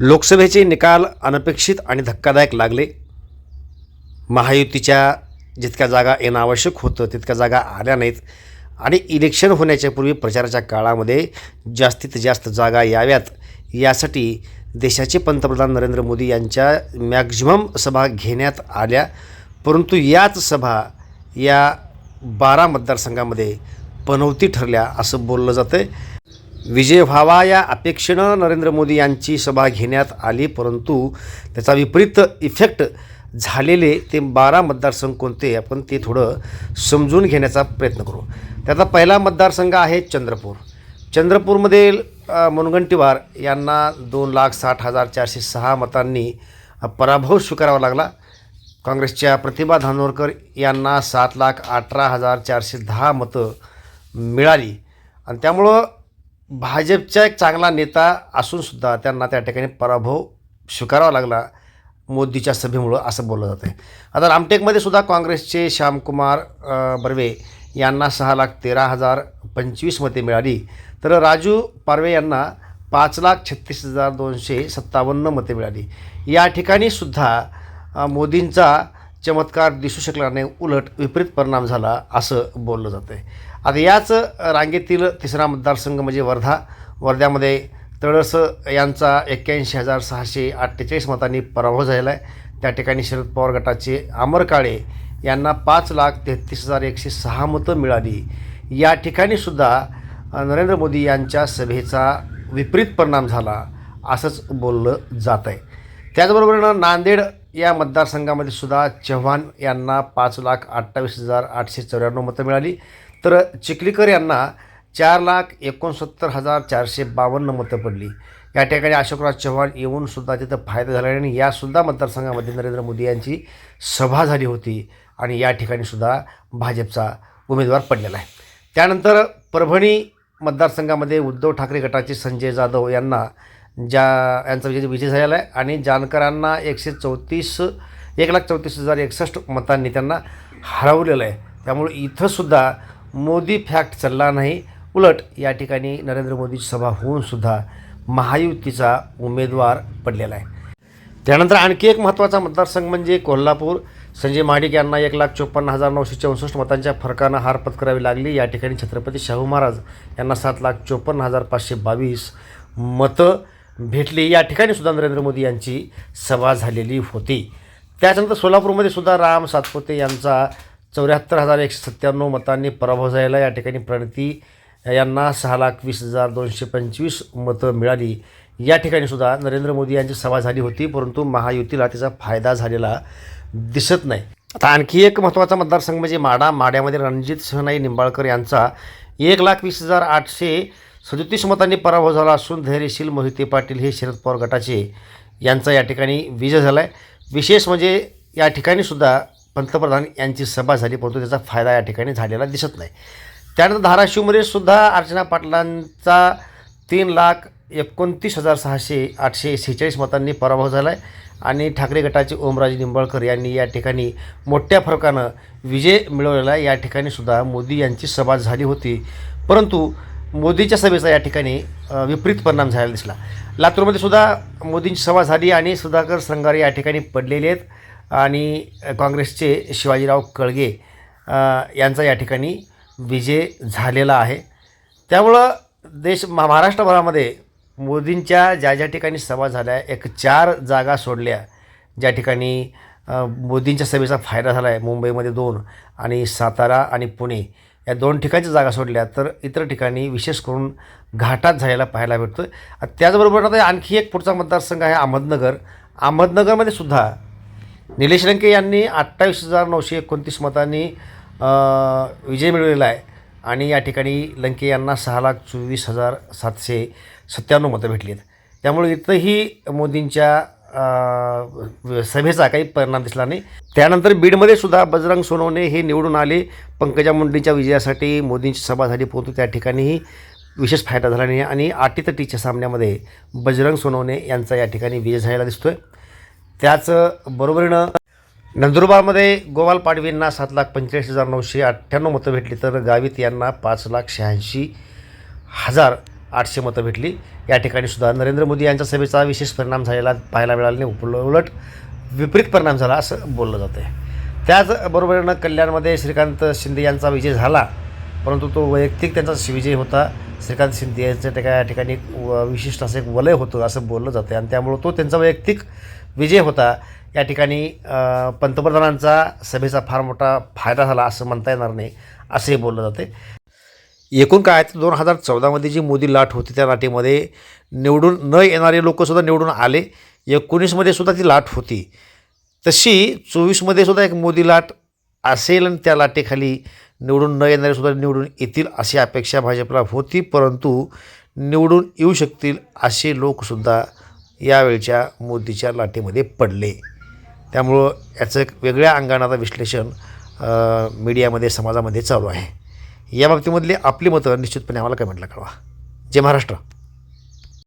लोकसभेचे निकाल अनपेक्षित आणि धक्कादायक लागले. महायुतीच्या जितक्या जागा येणं आवश्यक होतं तितक्या जागा आल्या नाहीत. आणि इलेक्शन होण्याच्या पूर्वी प्रचाराच्या काळामध्ये जास्तीत जास्त जागा याव्यात. यासाठी देशाचे पंतप्रधान नरेंद्र मोदी यांच्या मॅक्झिमम सभा घेण्यात आल्या. परंतु याच सभा या बारा मतदारसंघामध्ये पनवती ठरल्या असं बोललं जातं आहे विजय व्हावा या अपेक्षेनं नरेंद्र मोदी यांची सभा घेण्यात आली परंतु त्याचा विपरीत इफेक्ट झालेले ते बारा मतदारसंघ कोणते आपण ते थोडं समजून घेण्याचा प्रयत्न करू. त्याचा पहिला मतदारसंघ आहे चंद्रपूर. चंद्रपूरमध्ये मुनगंटीवार यांना दोन लाख साठ हजार चारशे सहा मतांनी पराभव स्वीकारावा लागला. काँग्रेसच्या प्रतिभा धानोरकर यांना सात लाख अठरा हजार चारशे दहा मतं मिळाली. आणि त्यामुळं भाजपचा एक चांगला नेता असूनसुद्धा त्यांना त्या ठिकाणी पराभव स्वीकारावा लागला मोदीच्या सभेमुळं असं बोललं जातं आहे आता रामटेकमध्ये सुद्धा काँग्रेसचे श्यामकुमार बर्वे यांना सहा लाख तेरा हजार पंचवीस मते मिळाली. तर राजू पारवे यांना पाच लाख छत्तीस हजार दोनशे सत्तावन्न मते मिळाली. या ठिकाणी सुद्धा मोदींचा चमत्कार दिसू शकला नाही उलट विपरीत परिणाम झाला असं बोललं जातं आहे आता याच रांगेतील तिसरा मतदारसंघ म्हणजे वर्धा. वर्ध्यामध्ये तळस यांचा एक्क्याऐंशी हजार सहाशे अठ्ठेचाळीस मतांनी पराभव झालेला आहे त्या ठिकाणी शरद पवार गटाचे अमर काळे यांना पाच लाख तेहतीस हजार एकशे सहा मतं मिळाली. या ठिकाणी सुद्धा नरेंद्र मोदी यांच्या सभेचा विपरीत परिणाम झाला असंच बोललं जात आहे त्याचबरोबर नांदेड या मतदारसंघामध्ये सुद्धा चव्हाण यांना पाच लाख अठ्ठावीस हजार आठशे चौऱ्याण्णव मतं मिळाली. तर चिखलीकर यांना चार लाख एकोणसत्तर हजार चारशे बावन्न मतं पडली. या ठिकाणी अशोकराज चव्हाण येऊन सुद्धा तिथं फायदा झाला आहे आणि यासुद्धा मतदारसंघामध्ये नरेंद्र मोदी यांची सभा झाली होती आणि या ठिकाणी सुद्धा भाजपचा उमेदवार पडलेला आहे. त्यानंतर परभणी मतदारसंघामध्ये उद्धव ठाकरे गटाचे संजय जाधव यांना ज्या यांचा विजय विजय झालेला आहे आणि जानकरांना एकशे चौतीस एक लाख चौतीस हजार एकसष्ट मतांनी त्यांना हरवलेलं आहे. त्यामुळे इथंसुद्धा मोदी फॅक्ट चालला नाही. उलट या ठिकाणी नरेंद्र मोदीची सभा होऊनसुद्धा महायुतीचा उमेदवार पडलेला आहे. त्यानंतर आणखी एक महत्त्वाचा मतदारसंघ म्हणजे कोल्हापूर. संजय महाडिक यांना एक लाख चोपन्न हजार नऊशे चौसष्ट मतांच्या फरकानं हार पत्करावी लागली. या ठिकाणी छत्रपती शाहू महाराज यांना सात लाख चोपन्न हजार पाचशे बावीस मतं भेटली. या ठिकाणी सुद्धा नरेंद्र मोदी यांची सभा झालेली होती. त्याच्यानंतर सोलापूरमध्ये सुद्धा राम सातपुते यांचा चौऱ्याहत्तर हजार एकशे सत्त्याण्णव मतांनी पराभव झालेला. या ठिकाणी प्रणती यांना सहा लाख वीस हजार दोनशे पंचवीस मतं मिळाली. या ठिकाणी सुद्धा नरेंद्र मोदी यांची सभा झाली होती परंतु महायुतीला त्याचा फायदा झालेला दिसत नाही. आता आणखी एक महत्त्वाचा मतदारसंघ म्हणजे माडा. माड्यामध्ये रणजित सहनाई निंबाळकर यांचा एक लाख वीस हजार आठशे सदतीस मतांनी पराभव झाला असून धैर्यशील मोहिते पाटील हे शरद पवार गटाचे यांचा या ठिकाणी विजय झाला आहे विशेष म्हणजे या ठिकाणी सुद्धा पंतप्रधान यांची सभा झाली परंतु त्याचा फायदा या ठिकाणी झालेला दिसत नाही. त्यानंतर धाराशिवमध्ये सुद्धा अर्चना पाटलांचा तीन लाख एकोणतीस हजार सहाशे आठशे सेहेचाळीस मतांनी पराभव झाला आहे आणि ठाकरे गटाचे ओमराजे निंबाळकर यांनी या ठिकाणी मोठ्या फरकानं विजय मिळवलेला आहे. या ठिकाणी सुद्धा मोदी यांची सभा झाली होती. परंतु मोदीच्या सभेचा या ठिकाणी विपरीत परिणाम झालेला दिसला. लातूरमध्ये सुद्धा मोदींची सभा झाली आणि सुधाकर संगारे या ठिकाणी पडलेले आहेत. आणि काँग्रेसचे शिवाजीराव कळगे यांचा या ठिकाणी विजय झालेला आहे. त्यामुळं देश महा- महाराष्ट्रभरामध्ये मोदींच्या ज्या ज्या ठिकाणी सभा झाल्या एक चार जागा सोडल्या ज्या ठिकाणी मोदींच्या सभेचा फायदा झाला आहे मुंबईमध्ये दोन आणि सातारा आणि पुणे या दोन ठिकाणच्या जागा सोडल्या तर इतर ठिकाणी विशेष करून घाटात झालेला पाहायला भेटतो त्याचबरोबर आता आणखी एक पुढचा मतदारसंघ आहे अहमदनगर. अहमदनगरमध्ये सुद्धा निलेश लंके यांनी अठ्ठावीस हजार नऊशे एकोणतीस मतांनी विजय मिळवलेला आहे. आणि या ठिकाणी लंके यांना सहा लाख चोवीस हजार सातशे सत्त्याण्णव मतं भेटली आहेत त्यामुळे इथंही मोदींच्या सभेचा काही परिणाम दिसला नाही. त्यानंतर बीडमध्ये सुद्धा बजरंग सोनवणे हे निवडून आले. पंकजा मुंडेंच्या विजयासाठी मोदींची सभा झाली परंतु त्या ठिकाणीही विशेष फायदा झाला नाही. आणि आटीतटीच्या सामन्यामध्ये बजरंग सोनवणे यांचा या ठिकाणी विजय झालेला दिसतो आहे त्याच बरोबरीनं नंदुरबारमध्ये गोपाल पाडवींना सात लाख पंचेचाळीस हजार नऊशे अठ्ठ्याण्णव मतं भेटली तर गावित यांना पाच लाख शहाऐंशी हजार आठशे मतं भेटली. या ठिकाणी सुद्धा नरेंद्र मोदी यांच्या सभेचा विशेष परिणाम झालेला पाहायला मिळाला नाही. उल- उलट विपरीत परिणाम झाला असं बोललं जातं आहे त्याचबरोबरीनं कल्याणमध्ये श्रीकांत शिंदे यांचा विजय झाला. परंतु तो वैयक्तिक त्यांचा विजय होता. श्रीकांत शिंदे यांचं त्या ठिकाणी व- विशिष्ट असं एक वलय होतं असं बोललं जातं आणि त्यामुळं तो त्यांचा वैयक्तिक विजय होता. या ठिकाणी पंतप्रधानांचा सभेचा फार मोठा फायदा झाला असं म्हणता येणार नाही असंही बोललं जाते एकूण काय तर दोन हजार चौदामध्ये जी मोदी लाट होती त्या लाटेमध्ये निवडून न येणारे लोकसुद्धा निवडून आले. एकोणीसमध्ये सुद्धा ती लाट होती. तशी चोवीसमध्ये सुद्धा एक मोदी लाट असेल आणि त्या लाटेखाली निवडून न येणारे सुद्धा निवडून येतील अशी अपेक्षा भाजपला होती परंतु निवडून येऊ शकतील असे लोकसुद्धा यावेळच्या मोदीच्या लाटेमध्ये पडले. त्यामुळं याचं एक वेगळ्या अंगानं आता विश्लेषण मीडियामध्ये समाजामध्ये चालू आहे. या बाबतीमधली आपली मतं निश्चितपणे आम्हाला कमेंटला कळवा. जय महाराष्ट्र.